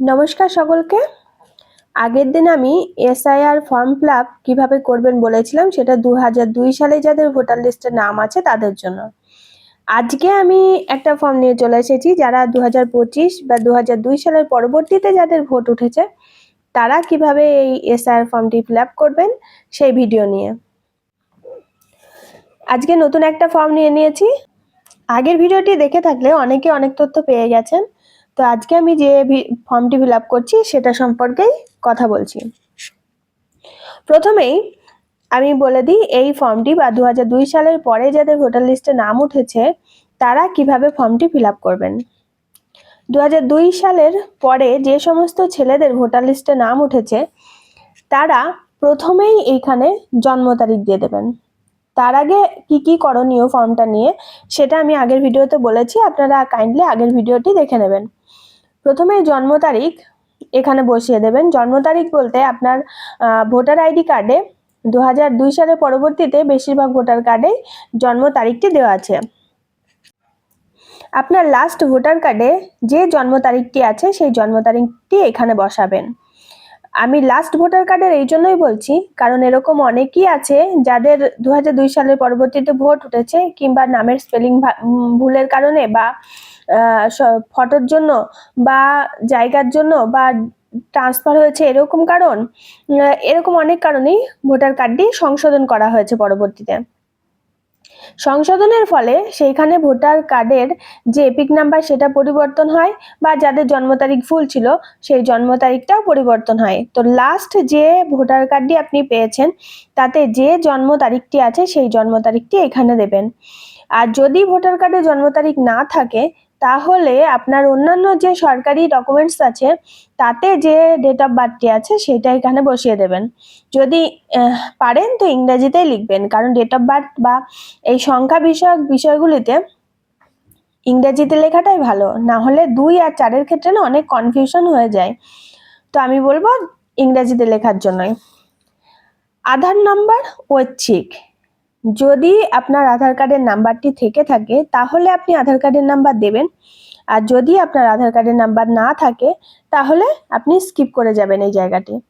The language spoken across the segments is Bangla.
নমস্কার সকলকে। আগের দিন আমি এসআইআর ফর্ম ফিল আপ কীভাবে করবেন বলেছিলাম, সেটা দু দুই সালে যাদের ভোটার লিস্টে নাম আছে তাদের জন্য। আজকে আমি একটা ফর্ম নিয়ে চলে এসেছি, যারা দু হাজার পঁচিশ বা দু দুই সালের পরবর্তীতে যাদের ভোট উঠেছে, তারা কীভাবে এই এসআইআর ফর্মটি ফিল আপ করবেন সেই ভিডিও নিয়ে। আজকে নতুন একটা ফর্ম নিয়ে নিয়েছি। আগের ভিডিওটি দেখে থাকলে অনেকে অনেক তথ্য পেয়ে গেছেন। তো আজকে আমি যে ফর্মটি ফিল আপ করছি সেটা সম্পর্কেই কথা বলছি। প্রথমেই আমি বলে দিই, এই ফর্মটি বা দু সালের পরে যাদের ভোটার লিস্টে নাম উঠেছে, তারা কীভাবে ফর্মটি ফিল করবেন? দু সালের পরে যে সমস্ত ছেলেদের ভোটার লিস্টে নাম উঠেছে, তারা প্রথমেই এইখানে জন্ম তারিখ দিয়ে দেবেন। তার আগে কি কি করণীয় ফর্মটা নিয়ে, সেটা আমি আগের ভিডিওতে বলেছি, আপনারা কাইন্ডলি আগের ভিডিওটি দেখে নেবেন। প্রথমে জন্ম তারিখ এখানে বসিয়ে দেবেন। জন্ম তারিখ বলতে আপনার ভোটার আইডি কার্ডে দু দুই সালের পরবর্তীতে বেশিরভাগ ভোটার কার্ডে জন্ম তারিখটি দেওয়া আছে। আপনার লাস্ট ভোটার কার্ডে যে জন্ম তারিখটি আছে, সেই জন্ম তারিখটি এখানে বসাবেন। আমি লাস্ট ভোটার কার্ডের এই জন্যই বলছি, কারণ এরকম অনেকেই আছে যাদের দু সালের পরবর্তীতে ভোট উঠেছে কিংবা নামের স্পেলিং ভুলের কারণে বা ফটোর জন্য বা জায়গার জন্য বা ট্রান্সফার হয়েছে এরকম কারণ? এরকম অনেক কারণেই ভোটার কার্ডটি সংশোধন করা হয়েছে পরবর্তীতে। সংশোধনের ফলে সেইখানে ভোটার কার্ডের যে এপিক নাম্বার সেটা পরিবর্তন হয় বা যাদের জন্ম তারিখ ভুল ছিল সেই জন্ম তারিখটাও পরিবর্তন হয়। তো লাস্ট যে ভোটার কার্ডটি আপনি পেয়েছেন তাতে যে জন্ম তারিখটি আছে সেই জন্ম তারিখটি এখানে দেবেন। আর যদি ভোটার কার্ডে জন্ম তারিখ না থাকে তাহলে আপনার অন্যান্য যে সরকারি ডকুমেন্টস আছে, তাতে যে ডেট অফ বার্থটি আছে, সেটা এখানে বসিয়ে দেবেন। যদি পারেন তো ইংরেজিতেই লিখবেন, কারণ ডেট অফ বার্থ বা এই সংখ্যা বিষয়ক বিষয়গুলিতে ইংরেজিতে লেখাটাই ভালো। না হলে দুই আর চারের ক্ষেত্রে না অনেক কনফিউশন হয়ে যায়। তো আমি বলব ইংরেজিতে লেখার জন্যই। আধার নাম্বার ঐচ্ছিক। যদি আপনার আধার কার্ডের নাম্বারটি থেকে থাকে, তাহলে আপনি আধার কার্ডের নাম্বার দেবেন। আর যদি আপনার আধার কার্ডের নাম্বার না থাকে, তাহলে আপনি স্কিপ করে যাবেন এই জায়গাটি।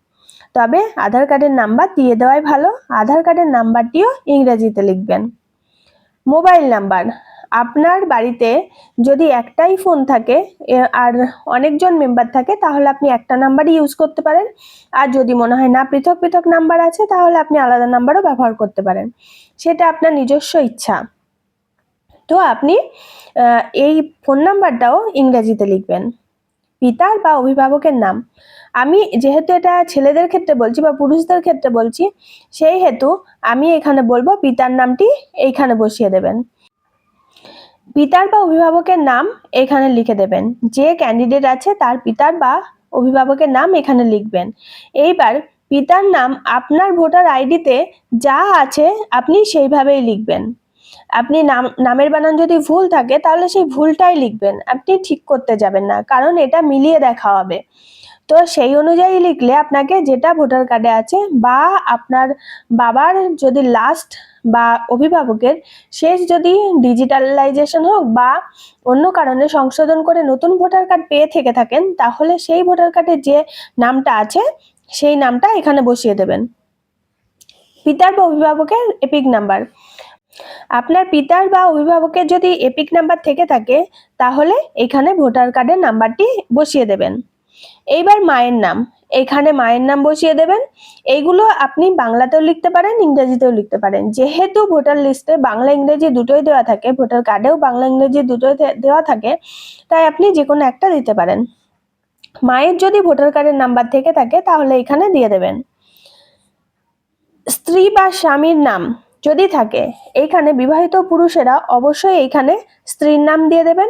তবে আধার কার্ডের নাম্বার দিয়ে দেওয়াই ভালো। আধার কার্ডের নাম্বারটিও ইংরেজিতে লিখবেন। মোবাইল নাম্বার আপনার বাড়িতে যদি একটাই ফোন থাকে আর অনেকজন মেম্বার থাকে, তাহলে আপনি একটা নাম্বারই ইউজ করতে পারেন। আর যদি মনে হয় না, পৃথক পৃথক নাম্বার আছে, তাহলে আপনি আলাদা নাম্বারও ব্যবহার করতে পারেন। সেটা আপনার নিজস্ব ইচ্ছা। তো আপনি এই ফোন নাম্বারটাও ইংরেজিতে লিখবেন। পিতার বা অভিভাবকের নাম। আমি যেহেতু এটা ছেলেদের ক্ষেত্রে বলছি বা পুরুষদের ক্ষেত্রে বলছি, সেই হেতু আমি এখানে বলব পিতার নামটি এইখানে বসিয়ে দেবেন। পিতার বা অভিভাবকের নাম এখানে লিখে দেবেন। যে ক্যান্ডিডেট আছে তার পিতার বা অভিভাবকের নাম এখানে লিখবেন। এইবার পিতার নাম আপনার ভোটার আইডিতে যা আছে আপনি সেইভাবেই লিখবেন। আপনি নাম, নামের বানান যদি ভুল থাকে তাহলে সেই ভুলটাই লিখবেন। আপনি ঠিক করতে যাবেন না, কারণ এটা মিলিয়ে দেখা হবে তো সেই অনুযায়ী লিখলে আপনাকে যেটা ভোটার কার্ডে আছে বা আপনার বাবার যদি লাস্ট বা অভিভাবকের শেষ যদি ডিজিটালাইজেশন হোক বা অন্য কারণে সংশোধন করে নতুন ভোটার কার্ড পেয়ে থেকে থাকেন, তাহলে সেই ভোটার কার্ডের যে নামটা আছে, সেই নামটা এখানে বসিয়ে দেবেন। পিতার বা অভিভাবকের এপিক নাম্বার আপনার পিতার বা অভিভাবকের যদি এপিক নাম্বার থেকে থাকে, তাহলে এখানে ভোটার কার্ডের নাম্বারটি বসিয়ে দেবেন। এইবার মায়ের নাম। এখানে মায়ের নাম বসিয়ে দেবেন। এইগুলো আপনি বাংলাতেও লিখতে পারেন, ইংরেজিতেও লিখতে পারেন। যেহেতু ভোটার লিস্টে বাংলা, ইংরেজি দুটোই দেওয়া থাকে, ভোটার কার্ডেও বাংলা, ইংরেজি দুটোই দেওয়া থাকে, তাই আপনি যে কোনো একটা দিতে পারেন। মায়ের যদি ভোটার কার্ডের নাম্বার থেকে থাকে, তাহলে এখানে দিয়ে দেবেন। স্ত্রী বা স্বামীর নাম যদি থাকে, এইখানে বিবাহিত পুরুষেরা অবশ্যই এইখানে স্ত্রীর নাম দিয়ে দেবেন।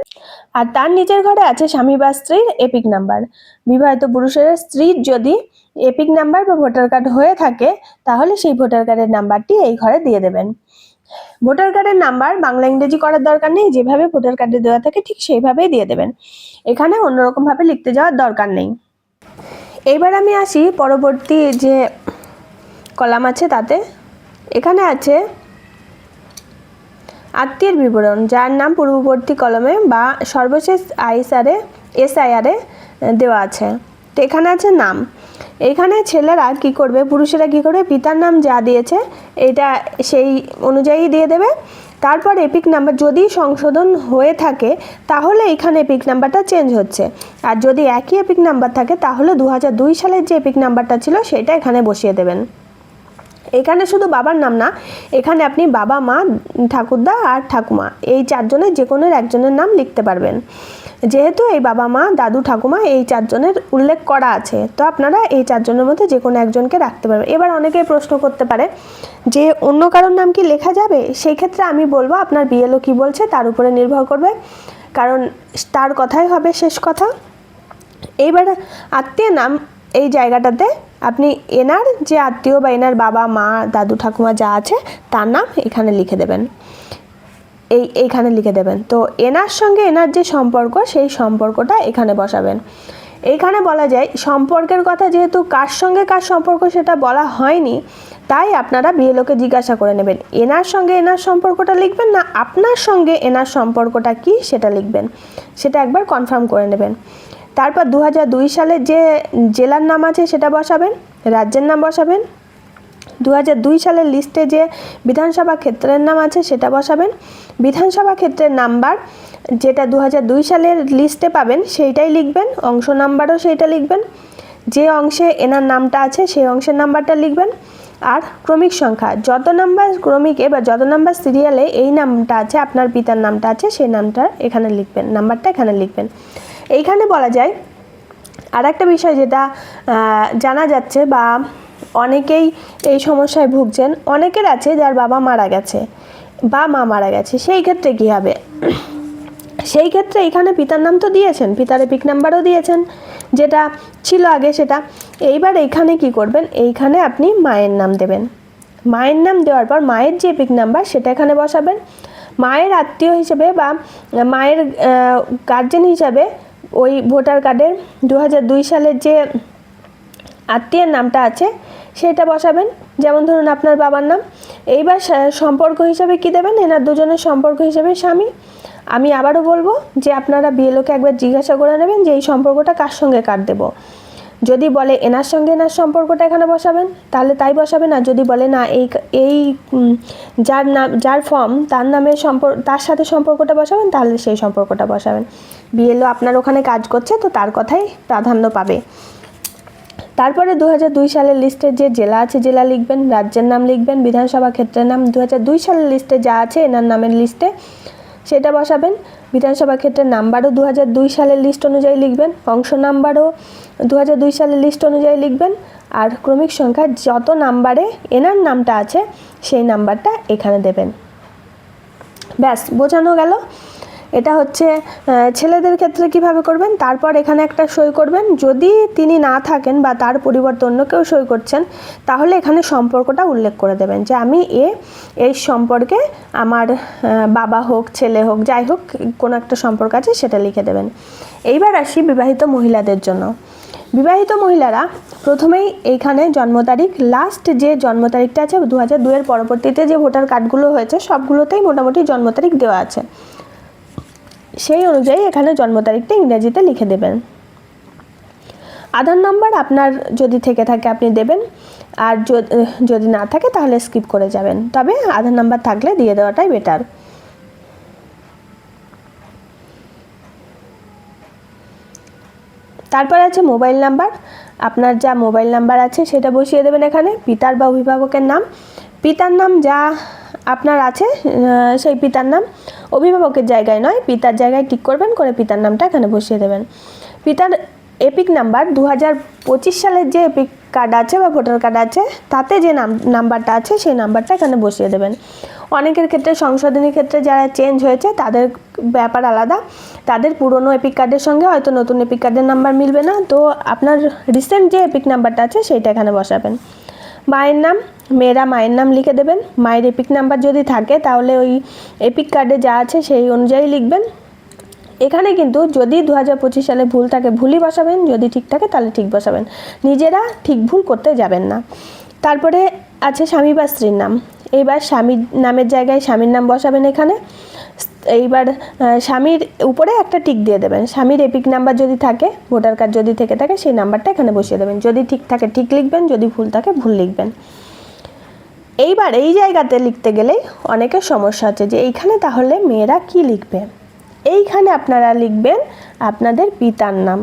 আর তার নিজের ঘরে আছে স্বামী বা স্ত্রীর এপিক নাম্বার। বিবাহিত পুরুষের স্ত্রীর যদি এপিক নাম্বার বা ভোটার কার্ড হয়ে থাকে, তাহলে সেই ভোটার কার্ডের নাম্বারটি এই ঘরে দিয়ে দেবেন। ভোটার কার্ডের নাম্বার বাংলা, ইংরেজি করার দরকার নেই, যেভাবে ভোটার কার্ডে দেওয়া থাকে ঠিক সেইভাবেই দিয়ে দেবেন। এখানে অন্যরকম ভাবে লিখতে যাওয়ার দরকার নেই। এইবার আমি আসি পরবর্তী যে কলাম আছে তাতে। এখানে আছে আত্মীয়ের বিবরণ, যার নাম পূর্ববর্তী কলমে বা সর্বশেষ আইসারে এসআইআরে দেওয়া আছে। তো এখানে আছে নাম। এখানে ছেলেরা কি করবে, পুরুষেরা কি করবে, পিতার নাম যা দিয়েছে, এটা সেই অনুযায়ী দিয়ে দেবে। তারপর এপিক নাম্বার যদি সংশোধন হয়ে থাকে, তাহলে এখানে এপিক নাম্বারটা চেঞ্জ হচ্ছে। আর যদি একই এপিক নাম্বার থাকে, তাহলে দু হাজার দুই সালের যে এপিক নাম্বারটা ছিল, সেটা এখানে বসিয়ে দেবেন। এখানে শুধু বাবার নাম না, এখানে আপনি বাবা, মা, ঠাকুরদা আর ঠাকুমা, এই চারজনের যে কোনো একজনের নাম লিখতে পারবেন। যেহেতু এই বাবা, মা, দাদু, ঠাকুমা এই চারজনের উল্লেখ করা আছে, তো আপনারা এই চারজনের মধ্যে যে কোনো একজনকে রাখতে পারবেন। এবার অনেকেই প্রশ্ন করতে পারে যে অন্য কারোর নাম কি লেখা যাবে? সেই ক্ষেত্রে আমি বলব আপনার বিএলও কি বলছে, তার উপরে নির্ভর করবে, কারণ তার কথাই হবে শেষ কথা। এইবার আত্মীয় নাম এই জায়গাটাতে আপনি এনার যে আত্মীয় বা এনার বাবা, মা, দাদু, ঠাকুমা যা আছে, তার নাম এখানে লিখে দেবেন। এই, এইখানে লিখে দেবেন। তো এনার সঙ্গে এনার যে সম্পর্ক, সেই সম্পর্কটা এখানে বসাবেন। এইখানে বলা যায়, সম্পর্কের কথা যেহেতু কার সঙ্গে কার সম্পর্ক সেটা বলা হয়নি, তাই আপনারা বিএলওকে জিজ্ঞাসা করে নেবেন, এনার সঙ্গে এনার সম্পর্কটা লিখবেন না আপনার সঙ্গে এনার সম্পর্কটা কি সেটা লিখবেন, সেটা একবার কনফার্ম করে নেবেন। তারপর দু সালের যে জেলার নাম আছে সেটা বসাবেন, রাজ্যের নাম বসাবেন। দু সালের লিস্টে যে বিধানসভা ক্ষেত্রের নাম আছে সেটা বসাবেন। বিধানসভা ক্ষেত্রের নাম্বার যেটা দু সালের লিস্টে পাবেন সেইটাই লিখবেন, অংশ নাম্বারও সেইটা লিখবেন। যে অংশে এনার নামটা আছে সেই অংশের নাম্বারটা লিখবেন। আর ক্রমিক সংখ্যা, যত নাম্বার ক্রমিকে বা যত নাম্বার সিরিয়ালে এই নামটা আছে, আপনার পিতার নামটা আছে, সেই নামটা এখানে লিখবেন, নাম্বারটা এখানে লিখবেন। এইখানে বলা যায় আর একটা বিষয় যেটা জানা যাচ্ছে বা অনেকেই এই সমস্যায় ভুগছেন, অনেকের আছে যার বাবা মারা গেছে, বা মা মারা গেছে, সেই ক্ষেত্রে কী হবে? সেই ক্ষেত্রে এখানে পিতার নাম তো দিয়েছেন, পিতার পিক নাম্বারও দিয়েছেন, যেটা ছিল আগে সেটা। এইবার এইখানে কি করবেন? এইখানে আপনি মায়ের নাম দেবেন। মায়ের নাম দেওয়ার পর মায়ের যে পিক নাম্বার সেটা এখানে বসাবেন। মায়ের আত্মীয় হিসেবে বা মায়ের গার্জেন হিসাবে ওই ভোটার কার্ডের দু সালের যে আত্মীয়ের নামটা আছে, সেটা বসাবেন। যেমন ধরুন আপনার বাবার নাম। এইবার সম্পর্ক হিসাবে কি দেবেন? এনার দুজনের সম্পর্ক হিসাবে স্বামী। আমি আবারও বলব যে আপনারা বিএলওকে একবার জিজ্ঞাসা করে নেবেন যে এই সম্পর্কটা কার সঙ্গে কার দেবো। যদি বলে এনার সঙ্গে এনার সম্পর্কটা এখানে বসাবেন, তাহলে তাই বসাবেন। আর যদি বলে না, এই এই যার নাম যার ফর্ম তার নামের সম্পর্ক তার সাথে সম্পর্কটা বসাবেন, তাহলে সেই সম্পর্কটা বসাবেন। বিএলও আপনার ওখানে কাজ করছে, তো তার কথাই প্রাধান্য পাবে। তারপরে দু দুই সালের লিস্টে যে জেলা আছে, জেলা লিখবেন, রাজ্যের নাম লিখবেন, বিধানসভা ক্ষেত্রের নাম। দু সালের লিস্টে যা আছে, এনার নামের লিস্টে সেটা বসাবেন। বিধানসভা ক্ষেত্রের নাম্বারও দু দুই সালের লিস্ট অনুযায়ী লিখবেন, অংশ নাম্বারও দু দুই সালের লিস্ট অনুযায়ী লিখবেন, আর ক্রমিক সংখ্যা যত নাম্বারে এনার নামটা আছে, সেই নাম্বারটা এখানে দেবেন। ব্যাস, বোঝানো গেল। এটা হচ্ছে ছেলেদের ক্ষেত্রে কীভাবে করবেন? তারপর এখানে একটা সই করবেন। যদি তিনি না থাকেন বা তার পরিবর্তে অন্য কেউ সই করছেন, তাহলে এখানে সম্পর্কটা উল্লেখ করে দেবেন যে আমি এ, এই সম্পর্কে আমার বাবা হোক, ছেলে হোক, যাই হোক, কোনো একটা সম্পর্ক আছে, সেটা লিখে দেবেন। এইবার আসি বিবাহিত মহিলাদের জন্য। বিবাহিত মহিলারা প্রথমেই এইখানে জন্ম তারিখ লাস্ট যে জন্ম তারিখটা আছে দু হাজার দুয়ের পরবর্তীতে যে ভোটার কার্ডগুলো হয়েছে, সবগুলোতেই মোটামুটি জন্ম তারিখ দেওয়া আছে। সেই অনুযায়ী এখানে জন্ম তারিখটা ইংরেজিতে লিখে দেবেন। আধার নাম্বার আপনার যদি থেকে থাকে আপনি দেবেন, আর যদি না থাকে তাহলে স্কিপ করে যাবেন। তবে আধার নাম্বার থাকলে দিয়ে দেওয়াটাই বেটার তারপর আছে মোবাইল নাম্বার আপনার যা মোবাইল নাম্বার আছে সেটা বসিয়ে দেবেন এখানে। পিতার বা অভিভাবকের নাম। পিতার নাম যা আপনার আছে সেই পিতার নাম। অভিভাবকের জায়গায় নয়, পিতার জায়গায় টিক করবেন, করে পিতার নামটা এখানে বসিয়ে দেবেন। পিতার এপিক নাম্বার দু হাজার পঁচিশ সালের যে এপিক কার্ড আছে বা ভোটার কার্ড আছে, তাতে যে নাম নাম্বারটা আছে, সেই নাম্বারটা এখানে বসিয়ে দেবেন। অনেকের ক্ষেত্রে, সংশোধনীর ক্ষেত্রে যারা চেঞ্জ হয়েছে, তাদের ব্যাপার আলাদা। তাদের পুরনো এপিক কার্ডের সঙ্গে হয়তো নতুন এপিক কার্ডের নাম্বার মিলবে না। তো আপনার রিসেন্ট যে এপিক নাম্বারটা আছে, সেইটা এখানে বসাবেন। মায়ের নাম, মেয়েরা মায়ের নাম লিখে দেবেন। মায়ের এপিক নাম্বার যদি থাকে, তাহলে ওই এপিক কার্ডে যা আছে সেই অনুযায়ী লিখবেন। এখানে কিন্তু যদি দু হাজার পঁচিশ সালে ভুল থাকে, ভুলই বসাবেন। যদি ঠিক থাকে, তাহলে ঠিক বসাবেন। নিজেরা ঠিক ভুল করতে যাবেন না। তারপরে আছে স্বামী বা স্ত্রীর নাম। এইবার স্বামীর নামের জায়গায় স্বামীর নাম বসাবেন এখানে। এইবার স্বামীর উপরে একটা টিক দিয়ে দেবেন। স্বামীর এপিক নাম্বার যদি থাকে, ভোটার কার্ড যদি থেকে থাকে, সেই নাম্বারটা এখানে বসিয়ে দেবেন। যদি ঠিক থাকে, ঠিক লিখবেন, যদি ভুল থাকে, ভুল লিখবেন। এইবার এই জায়গাতে লিখতে গেলেই অনেকের সমস্যা হচ্ছে যে, এইখানে তাহলে মেয়েরা কি লিখবে? এইখানে আপনারা লিখবেন আপনাদের পিতার নাম।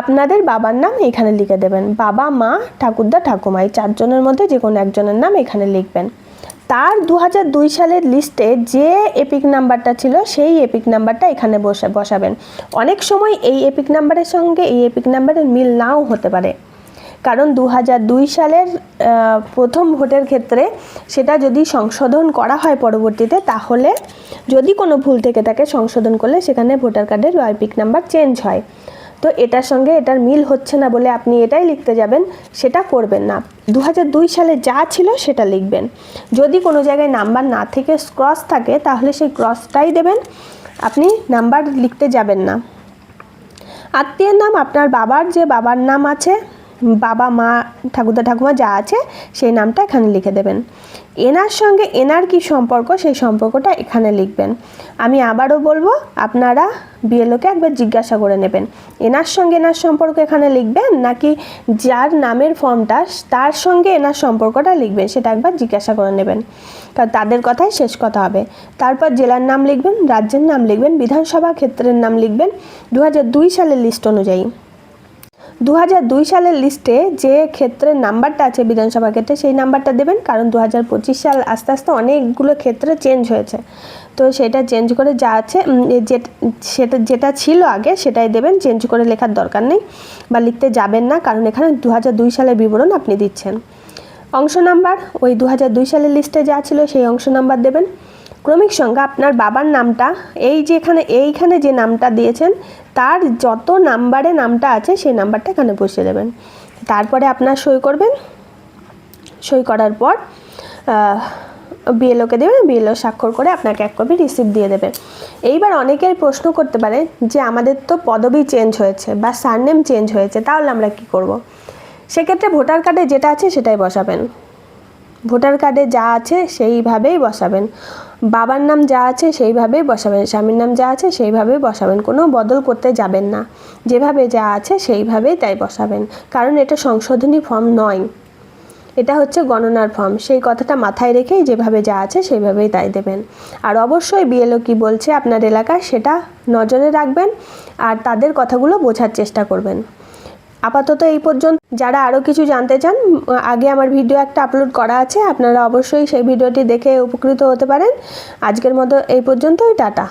আপনাদের বাবার নাম এখানে লিখে দেবেন। বাবা, মা, ঠাকুরদা ঠাকুমা এই চারজনের মধ্যে যে কোনো একজনের নাম এখানে লিখবেন। তার দু সালের লিস্টে যে এপিক নাম্বারটা ছিল, সেই এপিক নাম্বারটা এখানে বসে, বসাবেন। অনেক সময় এই এপিক নাম্বারের সঙ্গে এই এপিক নাম্বারের মিল নাও হতে পারে। কারণ দু সালের প্রথম ভোটের ক্ষেত্রে সেটা যদি সংশোধন করা হয় পরবর্তীতে, তাহলে যদি কোনো ভুল থেকে থাকে, সংশোধন করলে সেখানে ভোটার কার্ডের এপিক নাম্বার চেঞ্জ হয়। তো এটার সঙ্গে এটার মিল হচ্ছে না বলে আপনি এটাই লিখতে যাবেন, সেটা করবেন না। দু সালে যা ছিল সেটা লিখবেন। যদি কোনো জায়গায় নাম্বার না থেকে ক্রস থাকে, তাহলে সেই ক্রসটাই দেবেন। আপনি নাম্বার লিখতে যাবেন না। আত্মীয়ের নাম, আপনার বাবার যে বাবার নাম আছে বাবা, মা, ঠাকুরদা, ঠাকুমা যা আছে সেই নামটা এখানে লিখে দেবেন। এনার সঙ্গে এনার কি সম্পর্ক সেই সম্পর্কটা এখানে লিখবেন। আমি আবারও বলব, আপনারা বিএলওকে একবার জিজ্ঞাসা করে নেবেন, এনার সঙ্গে এনার সম্পর্ক এখানে লিখবেন নাকি যার নামের ফর্মটা তার সঙ্গে এনার সম্পর্কটা লিখবেন সেটা একবার জিজ্ঞাসা করে নেবেন। কারণ তাদের কথাই শেষ কথা হবে। তারপর জেলার নাম লিখবেন, রাজ্যের নাম লিখবেন, বিধানসভা ক্ষেত্রের নাম লিখবেন। দু হাজার দুই সালের লিস্ট অনুযায়ী। দু সালের লিস্টে যে ক্ষেত্রের নাম্বারটা আছে বিধানসভা ক্ষেত্রে, সেই নাম্বারটা দেবেন। কারণ দু সাল আস্তে আস্তে অনেকগুলো ক্ষেত্রে চেঞ্জ হয়েছে। তো সেটা চেঞ্জ করে যা আছে সেটা, যেটা ছিল আগে সেটাই দেবেন। চেঞ্জ করে লেখার দরকার নেই বা লিখতে যাবেন না, কারণ এখানে দু সালের বিবরণ আপনি দিচ্ছেন। অংশ নাম্বার, ওই দু সালের লিস্টে যা ছিল সেই অংশ নাম্বার দেবেন। ক্রমিক সংখ্যা আপনার বাবার নামটা, এই যে এখানে, এইখানে যে নামটা দিয়েছেন, তার যত নাম্বারে নামটা আছে, সেই নাম্বারটা এখানে বসিয়ে দেবেন। তারপরে আপনার সই করবেন। সই করার পর বিএলওকে দেবেন বিএলও স্বাক্ষর করে আপনাকে এক কপি রিসিপ্ট দিয়ে দেবে। এইবার অনেকের প্রশ্ন করতে পারে যে, আমাদের তো পদবি চেঞ্জ হয়েছে বা সারনেম চেঞ্জ হয়েছে, তাহলে আমরা কি করব। সেক্ষেত্রে ভোটার কার্ডে যেটা আছে, সেটাই বসাবেন। ভোটার কার্ডে যা আছে সেইভাবেই বসাবেন। বাবার নাম যা আছে সেইভাবেই বসাবেন, স্বামীর নাম যা আছে সেইভাবেই বসাবেন, কোনো বদল করতে যাবেন না। যেভাবে যা আছে সেইভাবেই তাই বসাবেন, কারণ এটা সংশোধনী ফর্ম নয়। এটা হচ্ছে গণনার ফর্ম, সেই কথাটা মাথায় রেখেই যেভাবে যা আছে সেইভাবেই তাই দেবেন। আর অবশ্যই বিএলও কি বলছে আপনার এলাকায় সেটা নজরে রাখবেন আর তাদের কথাগুলো বোঝার চেষ্টা করবেন। আপাতত এই পর্যন্ত। যারা আরও কিছু জানতে চান, আগে আমার ভিডিও একটা আপলোড করা আছে, আপনারা অবশ্যই সেই ভিডিওটি দেখে উপকৃত হতে পারেন। আজকের মতো এই পর্যন্তই, টাটা।